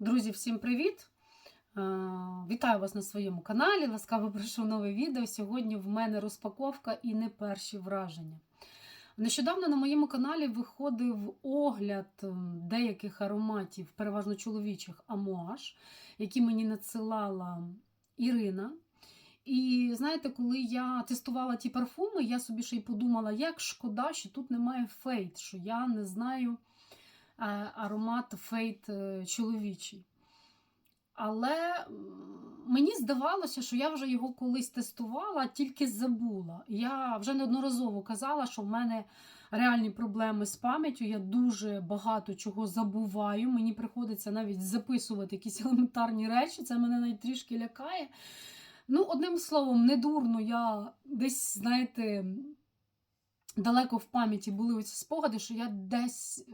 Друзі, всім привіт! Е, Вітаю вас на своєму каналі. Ласкаво прошу нове відео. Сьогодні в мене розпаковка і не перші враження. Нещодавно на моєму каналі виходив огляд деяких ароматів, переважно чоловічих амуаж, які мені надсилала Ірина. І знаєте, коли я тестувала ті парфуми, я собі ще й подумала, як шкода, що тут немає фейт, що я не знаю е, аромат фейт чоловічий. Але мені здавалося, що я вже його колись тестувала, тільки забула. Я вже неодноразово казала, що в мене реальні проблеми з пам'яттю. Я дуже багато чого забуваю. Мені приходиться навіть записувати якісь елементарні речі. Це мене навіть трішки лякає. Ну, одним словом, недурно я десь, знаєте, далеко в пам'яті були оці спогади, що я десь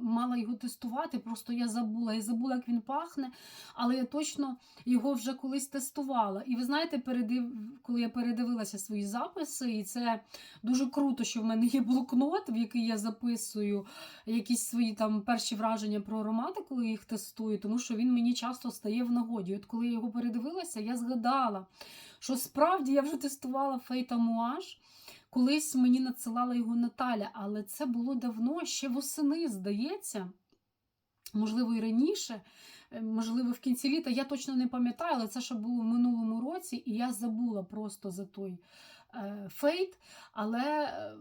мала його тестувати, просто я забула. Я забула, як він пахне, але я точно його вже колись тестувала. І ви знаєте, передив... коли я передивилася свої записи, і це дуже круто, що в мене є блокнот, в який я записую якісь свої там перші враження про аромати, коли їх тестую, тому що він мені часто стає в нагоді. От коли я його передивилася, я згадала, що справді я вже тестувала Фейта Муаж. Колись мені надсилала його Наталя, але це було давно, ще восени, здається. Можливо, і раніше, е, можливо, в кінці літа. Я точно не пам'ятаю, але це ще було в минулому році, і я забула просто за той е, фейт. Але е,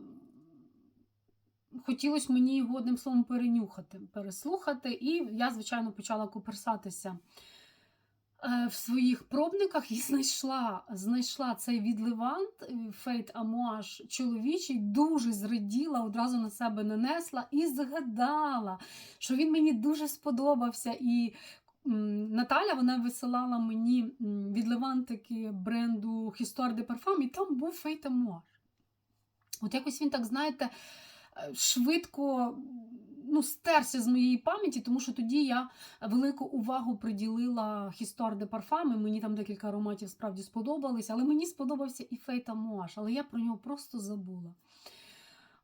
хотілося мені його одним словом перенюхати, переслухати. І я, звичайно, почала коперсатися е, в своїх пробниках і знайшла знайшла цей відливант Фейт Амуаж чоловічий, дуже зраділа, одразу на себе нанесла і згадала, що він мені дуже сподобався. І Наталя вона висилала мені відливантики бренду Histoire de Parfum, і там був Фейт Амуаж. От якось він так, знаєте, е, швидко ну, стерся з моєї пам'яті, тому що тоді я велику увагу приділила Хістор де і мені там декілька ароматів справді сподобалися, але мені сподобався і Фейта Муаш, але я про нього просто забула.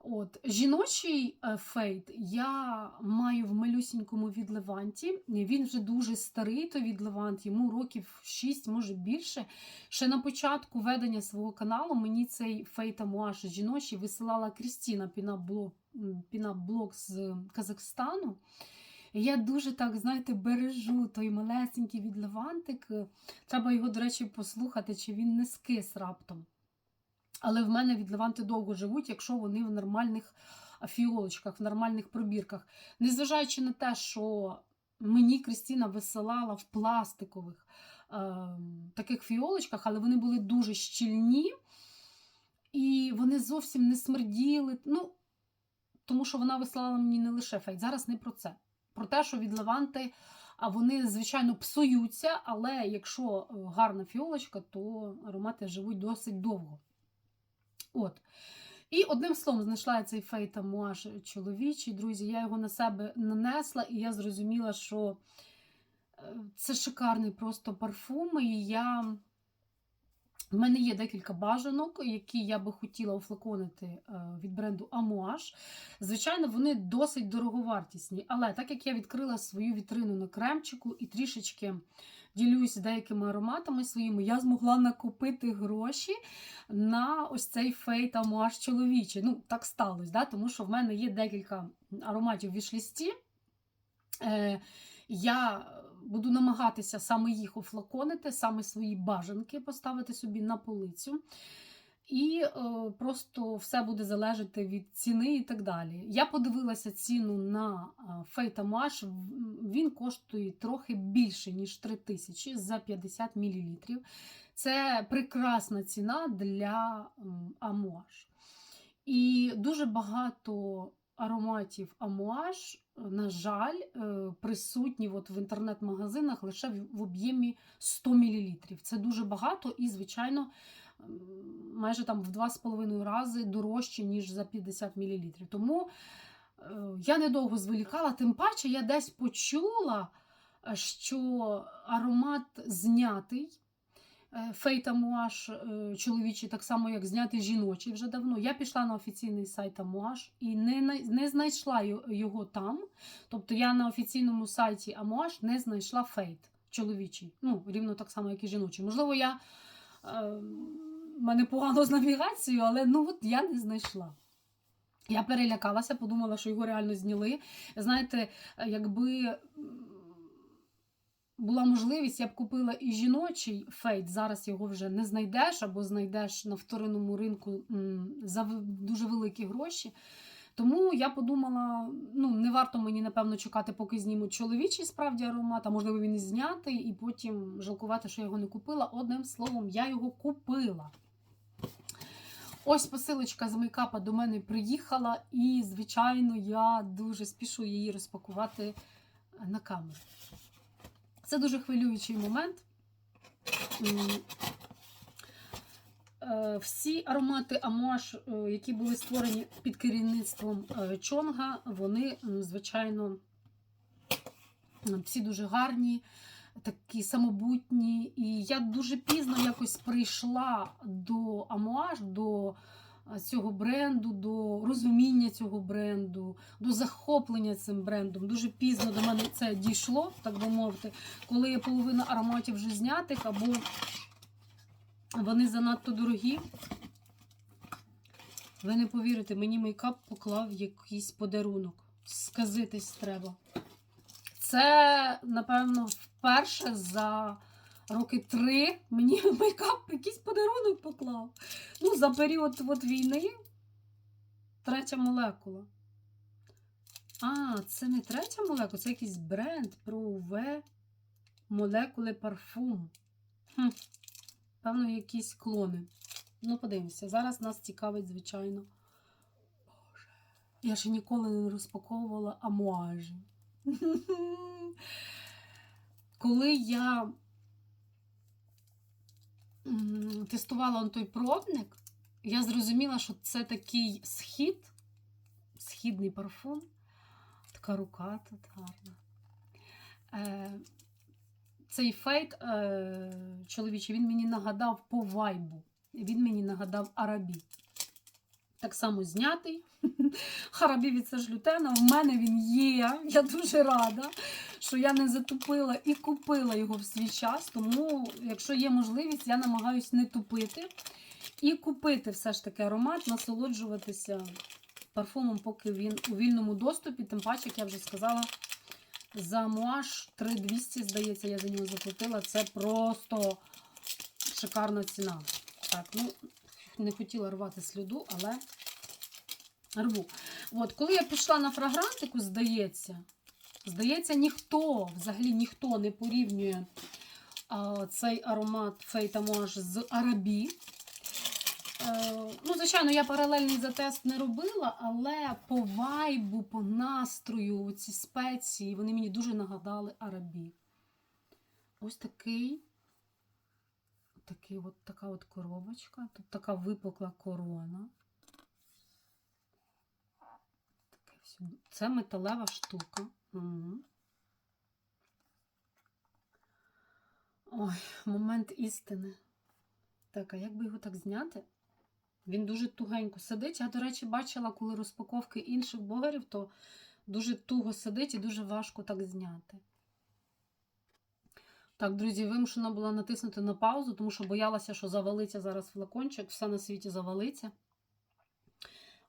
От, Жіночий е, фейт я маю в малюсінькому відливанті. Він вже дуже старий, той відливант, йому років 6, може більше. Ще на початку ведення свого каналу мені цей фейт Амуаш жіночий висилала Крістіна Пінаблок пінап-блок з Казахстану. Я дуже так, знаєте, бережу той малесенький відливантик. Треба його, до речі, послухати, чи він не скис раптом. Але в мене відливанти довго живуть, якщо вони в нормальних фіолочках, в нормальних пробірках. Незважаючи на те, що мені Кристина висилала в пластикових е, таких фіолочках, але вони були дуже щільні. І вони зовсім не смерділи. Ну, тому що вона вислала мені не лише фейт. Зараз не про це. Про те, що від леванти а вони, звичайно, псуються, але якщо гарна фіолочка, то аромати живуть досить довго. От. І одним словом, знайшла я цей фейт амуаж чоловічий, друзі. Я його на себе нанесла, і я зрозуміла, що це шикарний просто парфум. І я в мене є декілька бажанок, які я би хотіла офлаконити від бренду Амуаж. Звичайно, вони досить дороговартісні, але так як я відкрила свою вітрину на кремчику і трішечки ділюся деякими ароматами своїми, я змогла накопити гроші на ось цей фейт Амуаж чоловічий. Ну, так сталося, да? тому що в мене є декілька ароматів в вішлісті. Е, Я буду намагатися саме їх офлаконити, саме свої бажанки поставити собі на полицю. І е, просто все буде залежати від ціни і так далі. Я подивилася ціну на Фейта Маш, він коштує трохи більше, ніж 3 тисячі за 50 мл. Це прекрасна ціна для амуаж. І дуже багато ароматів амуаж, на жаль, присутні от в інтернет-магазинах лише в об'ємі 100 мл. Це дуже багато і, звичайно, майже там в 2,5 рази дорожче, ніж за 50 мл. Тому я недовго зволікала, тим паче я десь почула, що аромат знятий. е, фейт Амуаш е, чоловічий, так само як зняти жіночий вже давно. Я пішла на офіційний сайт Амуаш і не, не знайшла його там. Тобто я на офіційному сайті Амуаш не знайшла фейт чоловічий. Ну, рівно так само, як і жіночий. Можливо, я е, в мене погано з навігацією, але ну от я не знайшла. Я перелякалася, подумала, що його реально зняли. Знаєте, якби була можливість, я б купила і жіночий фейт. Зараз його вже не знайдеш або знайдеш на вторинному ринку за дуже великі гроші. Тому я подумала, ну не варто мені, напевно, чекати, поки знімуть чоловічий справді аромат, а можливо він і знятий, і потім жалкувати, що я його не купила. Одним словом, я його купила. Ось посилочка з мейкапа до мене приїхала, і, звичайно, я дуже спішу її розпакувати на камеру. Це дуже хвилюючий момент. Е, Всі аромати Амуаш, е, які були створені під керівництвом е, Чонга, вони, звичайно, всі дуже гарні, такі самобутні. І я дуже пізно якось прийшла до Амуаш, до цього бренду, до розуміння цього бренду, до захоплення цим брендом. Дуже пізно до мене це дійшло, так би мовити, коли є половина ароматів вже знятих, або вони занадто дорогі. Ви не повірите, мені мейкап поклав якийсь подарунок. Сказитись треба. Це, напевно, вперше за роки три мені мейкап якийсь подарунок поклав. Ну, за період от війни третя молекула. А, це не третя молекула, це якийсь бренд про UV молекули парфум. Хм. Певно, якісь клони. Ну, подивимося. Зараз нас цікавить, звичайно. Боже. Я ще ніколи не розпаковувала амуажі. Коли я тестувала той пробник, я зрозуміла, що це такий схід, східний парфум. Така рука тут гарна. Цей фейт е, чоловічий, він мені нагадав по вайбу. Він мені нагадав Арабі. Так само знятий. Арабі від Сажлютена. В мене він є. Я дуже рада, що я не затупила і купила його в свій час. Тому, якщо є можливість, я намагаюсь не тупити і купити все ж таки аромат, насолоджуватися парфумом, поки він у вільному доступі. Тим паче, як я вже сказала, за Муаш 3200, здається, я за нього заплатила. Це просто шикарна ціна. Так, ну, не хотіла рвати сліду, але рву. От, коли я пішла на фрагрантику, здається, здається, ніхто, взагалі ніхто не порівнює а, цей аромат Фейта Муаш з Арабі. Е, ну, звичайно, я паралельний затест не робила, але по вайбу, по настрою, ці спеції, вони мені дуже нагадали Арабі. Ось такий, такий от, така от коробочка. Тут така випукла корона. Це металева штука. Угу. Ой, момент істини. Так, а як би його так зняти? Він дуже тугенько сидить. Я, до речі, бачила, коли розпаковки інших блогерів, то дуже туго сидить і дуже важко так зняти. Так, друзі, вимушена була натиснути на паузу, тому що боялася, що завалиться зараз флакончик, все на світі завалиться.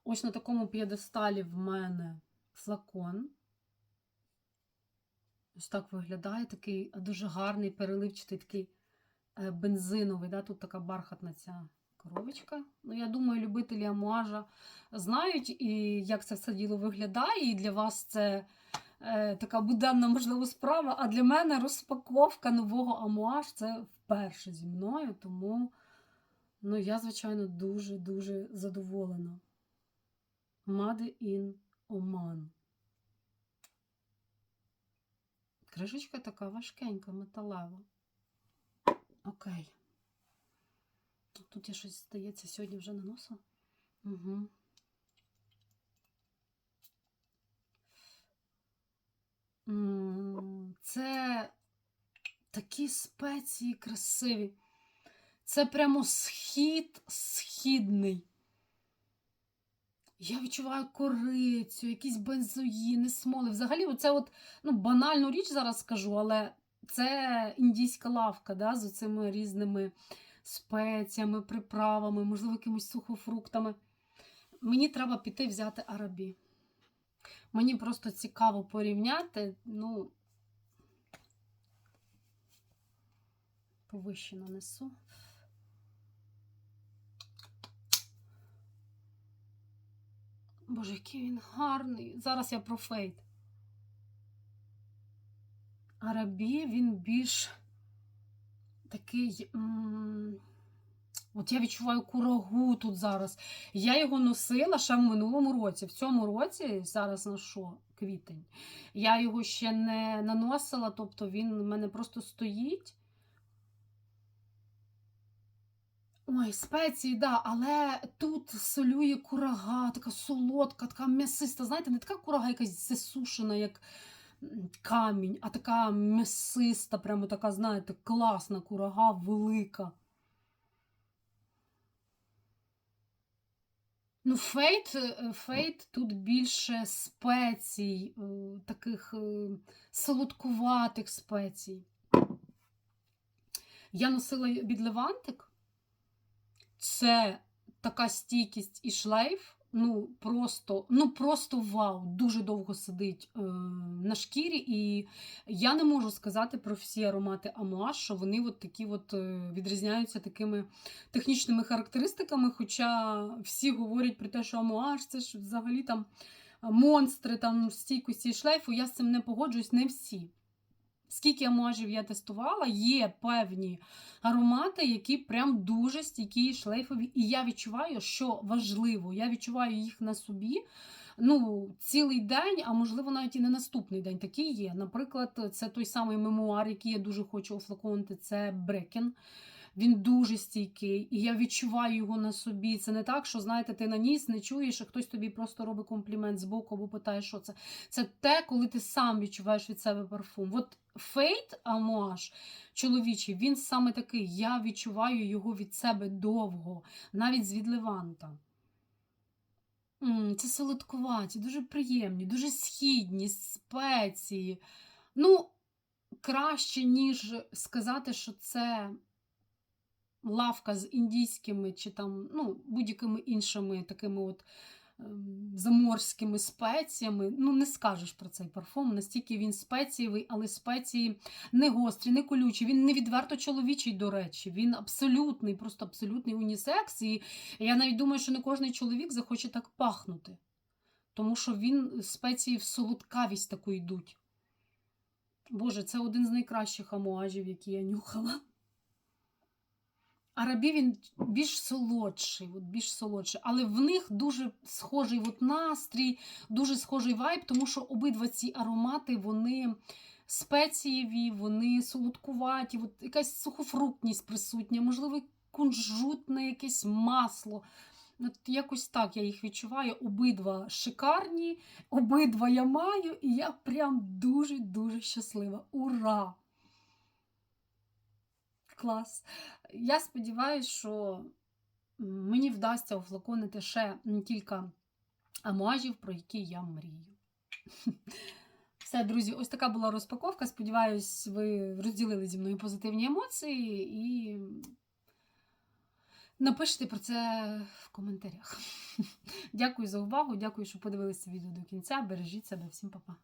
Ось на такому п'єдесталі в мене флакон. Ось так виглядає такий дуже гарний, переливчатий такий е, бензиновий. Да? Тут така бархатна ця коробочка. Ну, я думаю, любителі амуажа знають, і як це все діло виглядає. І для вас це е, така буденна, можливо, справа. А для мене розпаковка нового амуаж це вперше зі мною. Тому ну, я, звичайно, дуже-дуже задоволена. Made in Oman. Кришечка така важкенька, металева. Окей. Тут я щось, здається, сьогодні вже наносила. Угу. Це такі спеції красиві. Це прямо схід східний. Я відчуваю корицю, якісь бензоїни, смоли. Взагалі, оце от, ну, банальну річ зараз скажу, але це індійська лавка да, з цими різними спеціями, приправами, можливо, якимись сухофруктами. Мені треба піти взяти арабі. Мені просто цікаво порівняти, ну, повище нанесу. Боже, який він гарний. Зараз я про фейт. Арабі він більш такий. От я відчуваю курагу тут зараз. Я його носила ще в минулому році. В цьому році, зараз на що? Квітень. Я його ще не наносила, тобто він в мене просто стоїть. Ой, спеції, да, але тут солює курага, така солодка, така м'ясиста. Знаєте, не така курага якась засушена, як камінь, а така м'ясиста, прямо така, знаєте, класна курага, велика. Ну, фейт, е, фейт тут більше спецій, е, таких е, солодкуватих спецій. Я носила від Левантик. Це така стійкість і шлейф. Ну, просто, ну просто вау, дуже довго сидить е, на шкірі, і я не можу сказати про всі аромати Амуаш, що вони от такі от е, відрізняються такими технічними характеристиками. Хоча всі говорять про те, що Амуаш це ж взагалі там монстри там стійкості і шлейфу. Я з цим не погоджуюсь, не всі. Скільки можів я тестувала, є певні аромати, які прям дуже стійкі шлейфові. І я відчуваю, що важливо, я відчуваю їх на собі. Ну, цілий день, а можливо, навіть і не наступний день. Такий є. Наприклад, це той самий мемуар, який я дуже хочу офлаконити, це Брекен. Він дуже стійкий, і я відчуваю його на собі. Це не так, що знаєте, ти наніс, не чуєш, а хтось тобі просто робить комплімент з боку або питає, що це. Це те, коли ти сам відчуваєш від себе парфум. От фейт амуаж чоловічий, він саме такий. Я відчуваю його від себе довго, навіть з від Леванта. Це солодкуваті, дуже приємні, дуже східні спеції. Ну, краще, ніж сказати, що це лавка з індійськими чи там ну, будь-якими іншими такими от ем, заморськими спеціями. Ну, не скажеш про цей парфум, настільки він спецієвий, але спеції не гострі, не колючі. Він не відверто чоловічий, до речі. Він абсолютний, просто абсолютний унісекс. І я навіть думаю, що не кожен чоловік захоче так пахнути. Тому що він спеції в солодкавість таку йдуть. Боже, це один з найкращих амуажів, які я нюхала. Арабі він більш солодший, от більш солодший, але в них дуже схожий от настрій, дуже схожий вайб, тому що обидва ці аромати вони спецієві, вони солодкуваті, от якась сухофруктність присутня, можливо, кунжутне якесь масло. От якось так я їх відчуваю. Обидва шикарні, обидва я маю, і я прям дуже-дуже щаслива. Ура! Клас! Я сподіваюся, що мені вдасться офлаконити ще кілька амуажів, про які я мрію. Все, друзі, ось така була розпаковка. Сподіваюсь, ви розділили зі мною позитивні емоції і напишіть про це в коментарях. Дякую за увагу, дякую, що подивилися відео до кінця. Бережіть себе, всім па-па.